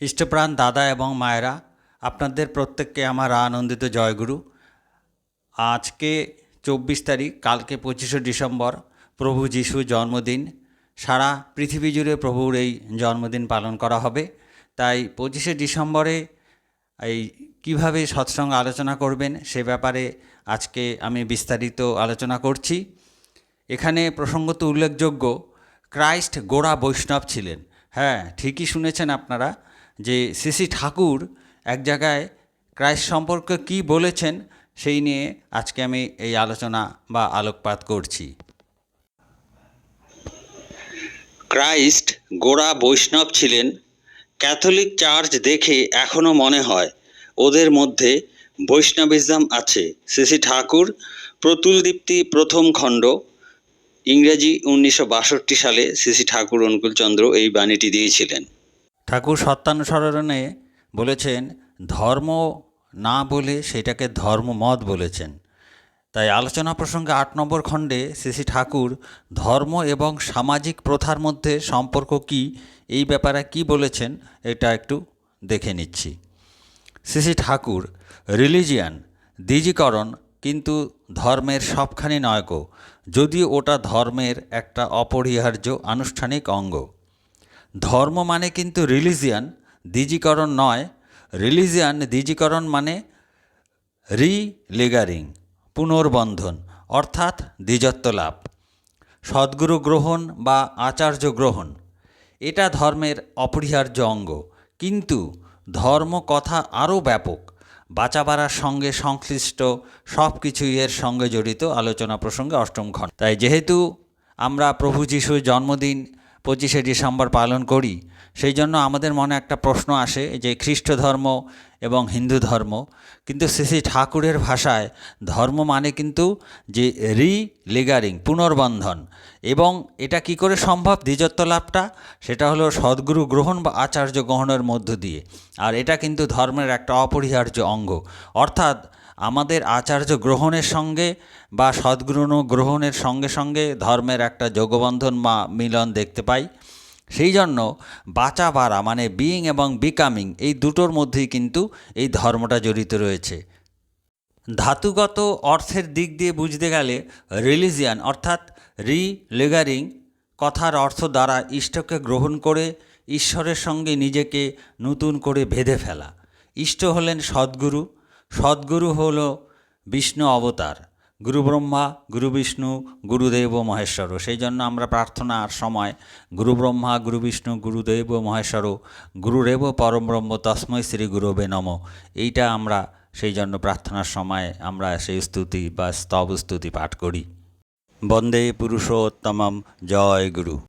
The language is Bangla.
ইষ্টপ্রাণ দাদা এবং মায়েরা, আপনাদের প্রত্যেককে আমার আনন্দিত জয়গুরু। আজকে চব্বিশ তারিখ, কালকে পঁচিশে ডিসেম্বর, প্রভু যিশু জন্মদিন। সারা পৃথিবী জুড়ে প্রভুর এই জন্মদিন পালন করা হবে। তাই পঁচিশে ডিসেম্বরে এই কীভাবে সৎসঙ্গ আলোচনা করবেন, সে ব্যাপারে আজকে আমি বিস্তারিত আলোচনা করছি। এখানে প্রসঙ্গত উল্লেখযোগ্য, ক্রাইস্ট গোড়া বৈষ্ণব ছিলেন। হ্যাঁ ঠিকই শুনেছেন আপনারা। যে শ্রী ঠাকুর এক জায়গায় ক্রাইস্ট সম্পর্কে কি বলেছেন সেই নিয়ে আজকে আমি এই আলোচনা বা আলোকপাত করছি। ক্রাইস্ট গোড়া বৈষ্ণব ছিলেন। ক্যাথলিক চার্চ দেখে এখনও মনে হয় ওদের মধ্যে বৈষ্ণবিজম আছে। শ্রী ঠাকুর প্রতুল দীপ্তি প্রথম খণ্ড, ইংরেজি উনিশশো বাষট্টি সালে শ্রী ঠাকুর অনুকূলচন্দ্র এই বাণীটি দিয়েছিলেন। ঠাকুর সত্যানুসরণে বলেছেন, ধর্ম না বলে সেটাকে ধর্মমত বলেছেন। তাই আলোচনা প্রসঙ্গে আট নম্বর খণ্ডে শ্রী ঠাকুর, ধর্ম এবং সামাজিক প্রথার মধ্যে সম্পর্ক কি? এই ব্যাপারে কি বলেছেন? এটা একটু দেখে নিচ্ছি। শ্রী ঠাকুর, রিলিজিয়ান, দ্বিজীকরণ কিন্তু ধর্মের সবখানি নয় গো। যদিও ওটা ধর্মের একটা অপরিহার্য আনুষ্ঠানিক অঙ্গ। ধর্ম মানে কিন্তু রিলিজিয়ান, দ্বিজীকরণ নয়। রিলিজিয়ান, দ্বিজীকরণ মানে রিলেগারিং, পুনর্বন্ধন, অর্থাৎ দ্বিজত্ব লাভ। সদ্গুরু গ্রহণ বা আচার্য গ্রহণ, এটা ধর্মের অপরিহার্য অঙ্গ। কিন্তু ধর্ম কথা আরও ব্যাপক, বাঁচাবাড়ার সঙ্গে সংশ্লিষ্ট সব কিছুই এর সঙ্গে জড়িত আলোচনা প্রসঙ্গে অষ্টম খণ্ড। তাই যেহেতু আমরা প্রভু যিশুর জন্মদিন পঁচিশে ডিসেম্বর পালন করি। সেই জন্য আমাদের মনে একটা প্রশ্ন আসে যে খ্রিস্ট ধর্ম এবং হিন্দু ধর্ম, কিন্তু শ্রী ঠাকুরের ভাষায় ধর্ম মানে কিন্তু যে রি লেগারিং পুনর্বন্ধন। এবং এটা কি করে সম্ভব? দ্বিজত্ব লাভটা, সেটা হলো সদ্গুরু গ্রহণ বা আচার্য গ্রহণের মধ্য দিয়ে। আর এটা কিন্তু ধর্মের একটা অপরিহার্য অঙ্গ। অর্থাৎ আমাদের আচার্য গ্রহণের সঙ্গে বা সদ্গুরু গ্রহণের সঙ্গে সঙ্গে ধর্মের একটা যোগবন্ধন বা মিলন দেখতে পাই। সেই জন্য বাঁচা বাড়া মানে বিইং এবং বিকামিং এই দুটোর মধ্যেই কিন্তু এই ধর্মটা জড়িত রয়েছে। ধাতুগত অর্থের দিক দিয়ে বুঝতে গেলে রিলিজিয়ান অর্থাৎ রি লেগারিং কথার অর্থ দ্বারা ইষ্টকে গ্রহণ করে ঈশ্বরের সঙ্গে নিজেকে নতুন করে বেঁধে ফেলা। ইষ্ট হলেন সদ্গুরু সদ্গুরু হল বিষ্ণু অবতার। গুরু ব্রহ্মা, গুরু বিষ্ণু গুরুদেব মহেশ্বর। সেই জন্য আমরা প্রার্থনার সময় গুরু ব্রহ্মা, গুরু বিষ্ণু গুরুদেব মহেশ্বর গুরুরেব পরম ব্রহ্ম, তস্মৈ শ্রী গুরবে নম। এইটা আমরা সেই জন্য প্রার্থনার সময় আমরা সেই স্তুতি বা স্তব স্তুতি পাঠ করি। বন্দে পুরুষোত্তমম। জয় গুরু।